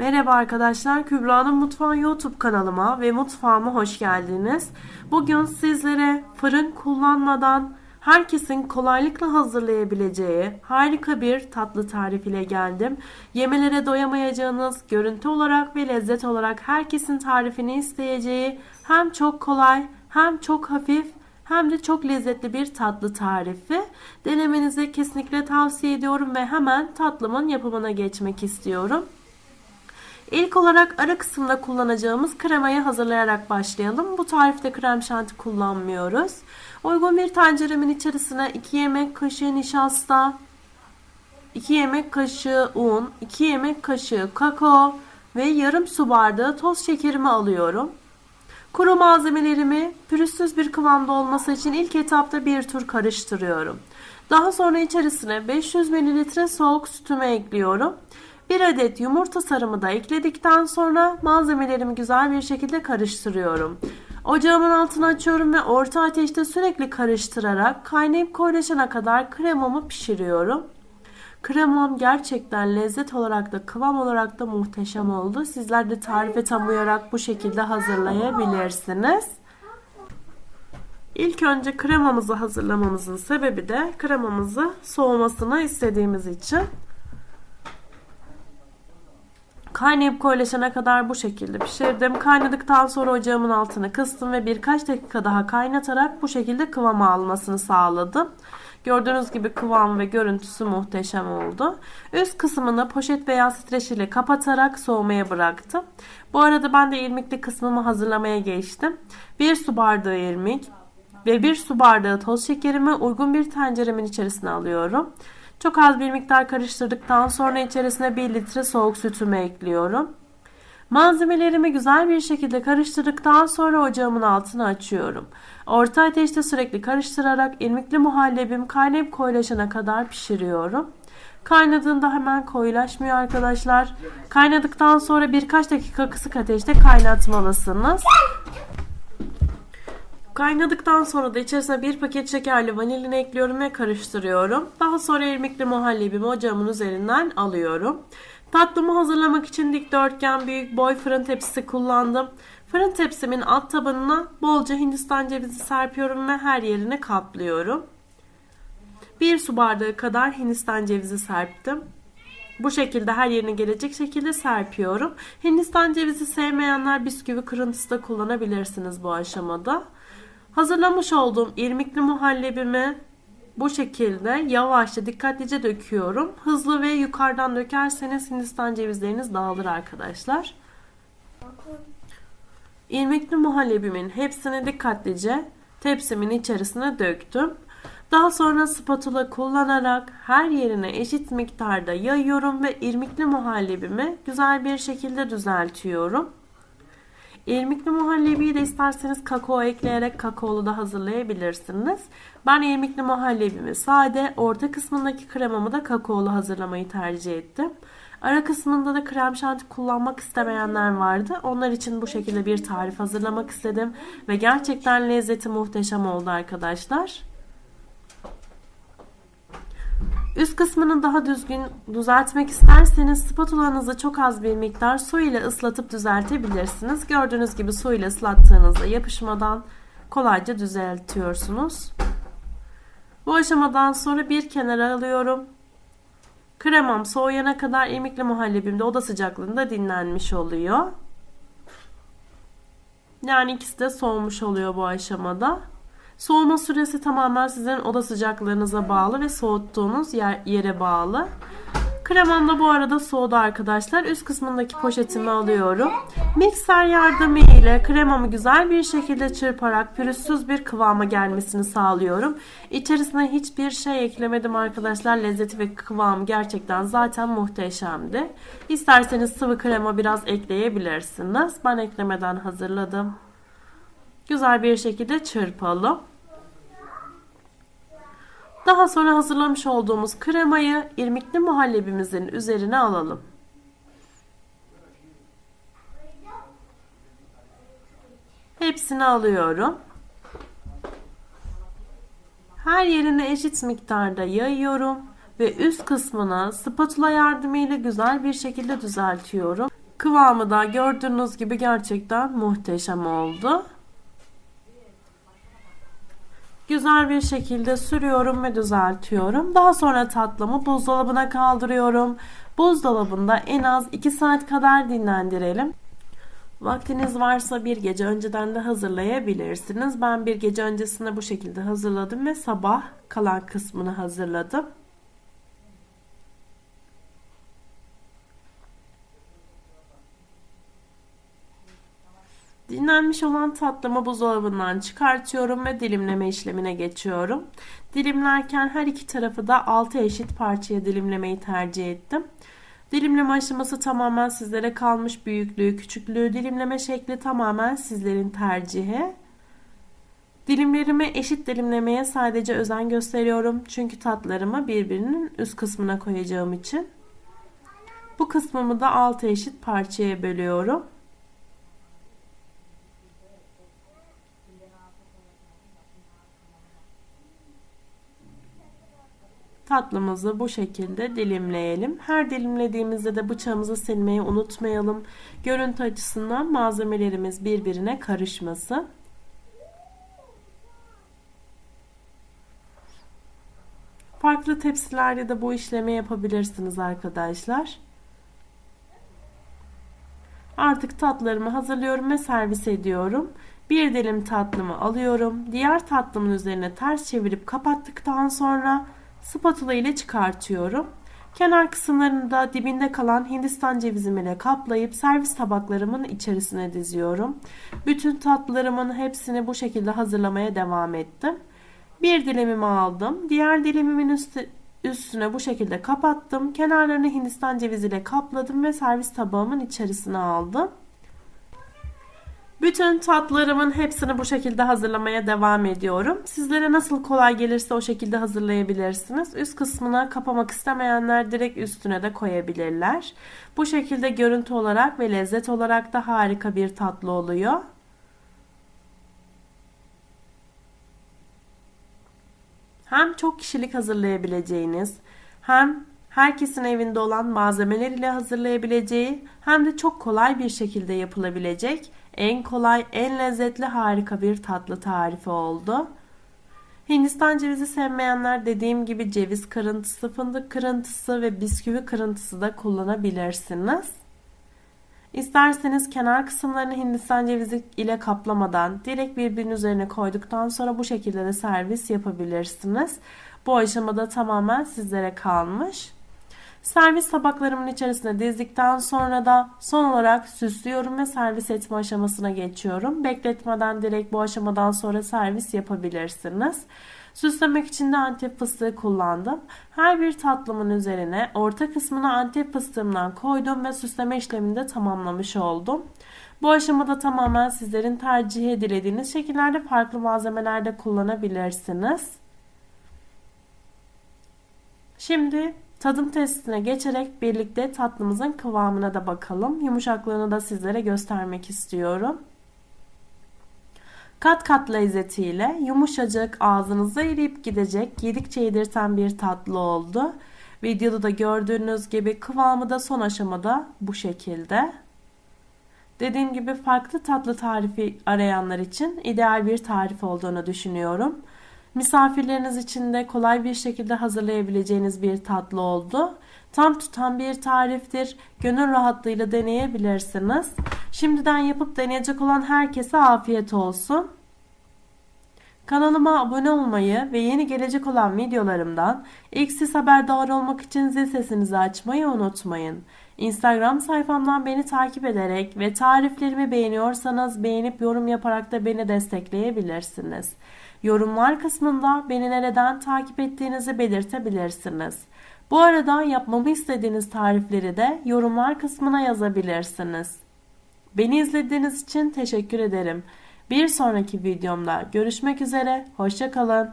Merhaba arkadaşlar, Kübra'nın Mutfağı YouTube kanalıma ve mutfağıma hoş geldiniz. Bugün sizlere fırın kullanmadan herkesin kolaylıkla hazırlayabileceği harika bir tatlı tarif ile geldim. Yemelere doyamayacağınız, görüntü olarak ve lezzet olarak herkesin tarifini isteyeceği hem çok kolay hem çok hafif hem de çok lezzetli bir tatlı tarifi. Denemenizi kesinlikle tavsiye ediyorum ve hemen tatlımın yapımına geçmek istiyorum. İlk olarak ara kısımda kullanacağımız kremayı hazırlayarak başlayalım. Bu tarifte krem şanti kullanmıyoruz. Uygun bir tenceremin içerisine 2 yemek kaşığı nişasta, 2 yemek kaşığı un, 2 yemek kaşığı kakao ve yarım su bardağı toz şekerimi alıyorum. Kuru malzemelerimi pürüzsüz bir kıvamda olması için ilk etapta bir tur karıştırıyorum. Daha sonra içerisine 500 ml soğuk sütümü ekliyorum. Bir adet yumurta sarımı da ekledikten sonra malzemelerimi güzel bir şekilde karıştırıyorum. Ocağımın altını açıyorum ve orta ateşte sürekli karıştırarak kaynayıp koyulaşana kadar kremamı pişiriyorum. Kremam gerçekten lezzet olarak da kıvam olarak da muhteşem oldu. Sizler de tarife tam bu şekilde hazırlayabilirsiniz. İlk önce kremamızı hazırlamamızın sebebi de kremamızı soğumasını istediğimiz için. Kaynayıp koyulaşana kadar bu şekilde pişirdim. Kaynadıktan sonra ocağımın altını kıstım ve birkaç dakika daha kaynatarak bu şekilde kıvama almasını sağladım. Gördüğünüz gibi kıvam ve görüntüsü muhteşem oldu. Üst kısmını poşet veya streç ile kapatarak soğumaya bıraktım. Bu arada ben de irmikli kısmımı hazırlamaya geçtim. 1 su bardağı irmik ve 1 su bardağı toz şekerimi uygun bir tenceremin içerisine alıyorum. Çok az bir miktar karıştırdıktan sonra içerisine 1 litre soğuk sütümü ekliyorum. Malzemelerimi güzel bir şekilde karıştırdıktan sonra ocağımın altını açıyorum. Orta ateşte sürekli karıştırarak irmikli muhallebim kaynayıp koyulaşana kadar pişiriyorum. Kaynadığında hemen koyulaşmıyor arkadaşlar. Kaynadıktan sonra birkaç dakika kısık ateşte kaynatmalısınız. Kaynadıktan sonra da içerisine bir paket şekerli vanilini ekliyorum ve karıştırıyorum. Daha sonra irmikli muhallebimi ocağımın üzerinden alıyorum. Tatlımı hazırlamak için dikdörtgen büyük boy fırın tepsisi kullandım. Fırın tepsimin alt tabanına bolca hindistan cevizi serpiyorum ve her yerine kaplıyorum. Bir su bardağı kadar hindistan cevizi serptim. Bu şekilde her yerine gelecek şekilde serpiyorum. Hindistan cevizi sevmeyenler bisküvi kırıntısı da kullanabilirsiniz bu aşamada. Hazırlamış olduğum irmikli muhallebimi bu şekilde yavaşça dikkatlice döküyorum. Hızlı ve yukarıdan dökerseniz hindistan cevizleriniz dağılır arkadaşlar. İrmikli muhallebimin hepsini dikkatlice tepsimin içerisine döktüm. Daha sonra spatula kullanarak her yerine eşit miktarda yayıyorum ve irmikli muhallebimi güzel bir şekilde düzeltiyorum. İrmikli muhallebiyi de isterseniz kakao ekleyerek kakaolu da hazırlayabilirsiniz. Ben irmikli muhallebimi sade, orta kısmındaki kremamı da kakaolu hazırlamayı tercih ettim. Ara kısmında da krem şanti kullanmak istemeyenler vardı. Onlar için bu şekilde bir tarif hazırlamak istedim. Ve gerçekten lezzeti muhteşem oldu arkadaşlar. Üst kısmını daha düzgün düzeltmek isterseniz spatulanızı çok az bir miktar su ile ıslatıp düzeltebilirsiniz. Gördüğünüz gibi su ile ıslattığınızda yapışmadan kolayca düzeltiyorsunuz. Bu aşamadan sonra bir kenara alıyorum. Kremam soğuyana kadar irmikli muhallebim de oda sıcaklığında dinlenmiş oluyor. Yani ikisi de soğumuş oluyor bu aşamada. Soğuma süresi tamamen sizin oda sıcaklığınıza bağlı ve soğuttuğunuz yer, yere bağlı. Kremam da bu arada soğudu arkadaşlar. Üst kısmındaki poşetimi alıyorum. Mikser yardımı ile kremamı güzel bir şekilde çırparak pürüzsüz bir kıvama gelmesini sağlıyorum. İçerisine hiçbir şey eklemedim arkadaşlar. Lezzeti ve kıvamı gerçekten zaten muhteşemdi. İsterseniz sıvı krema biraz ekleyebilirsiniz. Ben eklemeden hazırladım. Güzel bir şekilde çırpalım. Daha sonra hazırlamış olduğumuz kremayı irmikli muhallebimizin üzerine alalım. Hepsini alıyorum. Her yerine eşit miktarda yayıyorum ve üst kısmına spatula yardımıyla güzel bir şekilde düzeltiyorum. Kıvamı da gördüğünüz gibi gerçekten muhteşem oldu. Güzel bir şekilde sürüyorum ve düzeltiyorum. Daha sonra tatlımı buzdolabına kaldırıyorum. Buzdolabında en az 2 saat kadar dinlendirelim. Vaktiniz varsa bir gece önceden de hazırlayabilirsiniz. Ben bir gece öncesinde bu şekilde hazırladım ve sabah kalan kısmını hazırladım. Dinlenmiş olan tatlımı buzdolabından çıkartıyorum ve dilimleme işlemine geçiyorum. Dilimlerken her iki tarafı da 6 eşit parçaya dilimlemeyi tercih ettim. Dilimleme aşaması tamamen sizlere kalmış büyüklüğü, küçüklüğü, dilimleme şekli tamamen sizlerin tercihi. Dilimlerimi eşit dilimlemeye sadece özen gösteriyorum. Çünkü tatlarımı birbirinin üst kısmına koyacağım için. Bu kısmımı da 6 eşit parçaya bölüyorum. Tatlımızı bu şekilde dilimleyelim. Her dilimlediğimizde de bıçağımızı silmeyi unutmayalım. Görüntü açısından malzemelerimiz birbirine karışmasın. Farklı tepsilerde de bu işlemi yapabilirsiniz arkadaşlar. Artık tatlarımı hazırlıyorum ve servis ediyorum. Bir dilim tatlımı alıyorum. Diğer tatlımın üzerine ters çevirip kapattıktan sonra spatula ile çıkartıyorum. Kenar kısımlarını da dibinde kalan Hindistan cevizim ile kaplayıp servis tabaklarımın içerisine diziyorum. Bütün tatlılarımın hepsini bu şekilde hazırlamaya devam ettim. Bir dilimimi aldım. Diğer dilimimin üstü, üstüne bu şekilde kapattım. Kenarlarını Hindistan cevizi ile kapladım ve servis tabağımın içerisine aldım. Bütün tatlarımın hepsini bu şekilde hazırlamaya devam ediyorum. Sizlere nasıl kolay gelirse o şekilde hazırlayabilirsiniz. Üst kısmına kapamak istemeyenler direkt üstüne de koyabilirler. Bu şekilde görüntü olarak ve lezzet olarak da harika bir tatlı oluyor. Hem çok kişilik hazırlayabileceğiniz hem herkesin evinde olan malzemeler ile hazırlayabileceği hem de çok kolay bir şekilde yapılabilecek en kolay, en lezzetli harika bir tatlı tarifi oldu. Hindistan cevizi sevmeyenler dediğim gibi ceviz kırıntısı, fındık kırıntısı ve bisküvi kırıntısı da kullanabilirsiniz. İsterseniz kenar kısımlarını Hindistan cevizi ile kaplamadan direkt birbirinin üzerine koyduktan sonra bu şekilde de servis yapabilirsiniz. Bu aşamada tamamen sizlere kalmış. Servis tabaklarımın içerisine dizdikten sonra da son olarak süslüyorum ve servis etme aşamasına geçiyorum. Bekletmeden direkt bu aşamadan sonra servis yapabilirsiniz. Süslemek için de antep fıstığı kullandım. Her bir tatlımın üzerine orta kısmına antep fıstığımdan koydum ve süsleme işlemini de tamamlamış oldum. Bu aşamada tamamen sizlerin tercih dilediğiniz şekillerde farklı malzemelerde kullanabilirsiniz. Şimdi Tadım testine geçerek birlikte tatlımızın kıvamına da bakalım. Yumuşaklığını da sizlere göstermek istiyorum. Kat kat lezzetiyle yumuşacık ağzınıza eriyip gidecek yedikçe yedirten bir tatlı oldu. Videoda da gördüğünüz gibi kıvamı da son aşamada bu şekilde. Dediğim gibi farklı tatlı tarifi arayanlar için ideal bir tarif olduğunu düşünüyorum. Misafirleriniz için de kolay bir şekilde hazırlayabileceğiniz bir tatlı oldu. Tam tutan bir tariftir. Gönül rahatlığıyla deneyebilirsiniz. Şimdiden yapıp deneyecek olan herkese afiyet olsun. Kanalıma abone olmayı ve yeni gelecek olan videolarımdan ilk siz haberdar olmak için zil sesinizi açmayı unutmayın. Instagram sayfamdan beni takip ederek ve tariflerimi beğeniyorsanız beğenip yorum yaparak da beni destekleyebilirsiniz. Yorumlar kısmında beni nereden takip ettiğinizi belirtebilirsiniz. Bu arada yapmamı istediğiniz tarifleri de yorumlar kısmına yazabilirsiniz. Beni izlediğiniz için teşekkür ederim. Bir sonraki videomda görüşmek üzere, hoşçakalın.